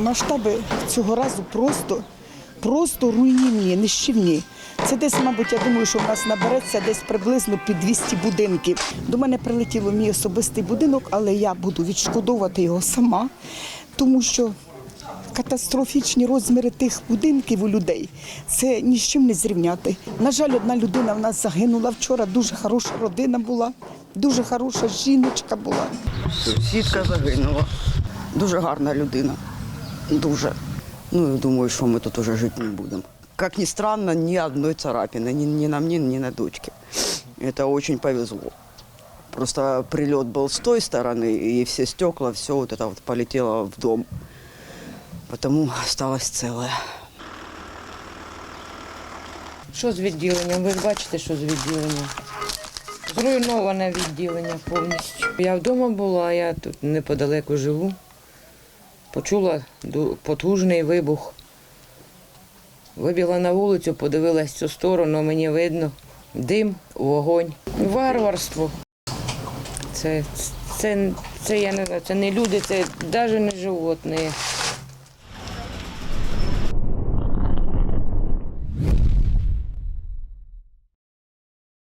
Масштаби цього разу просто, просто руйнівні, нищівні. Це десь, мабуть, я думаю, що в нас набереться десь приблизно під 200 будинків. До мене прилетіло мій особистий будинок, але я буду відшкодовувати його сама, тому що катастрофічні розміри тих будинків у людей це ні з чим не зрівняти. На жаль, одна людина в нас загинула вчора. Дуже хороша родина була, дуже хороша жіночка була. Сусідка загинула. Дуже гарна людина Дуже. Ну, я думаю, що ми тут уже жити не будемо. Как ни странно, ни одной царапины, ни, ни на мне, ни на дочке. Это очень повезло. Просто прилет был с той стороны, и все стекла, все вот это вот полетело в дом. Потому осталось целое. Що з відділенням? Ви ж бачите, що з відділенням. Зруйноване відділення повністю. Я вдома була, я тут неподалеку живу. Почула потужний вибух. Вибігла на вулицю, подивилась цю сторону, мені видно дим, вогонь. Варварство. Це, це, це, я не знаю, це не люди, це навіть не животні.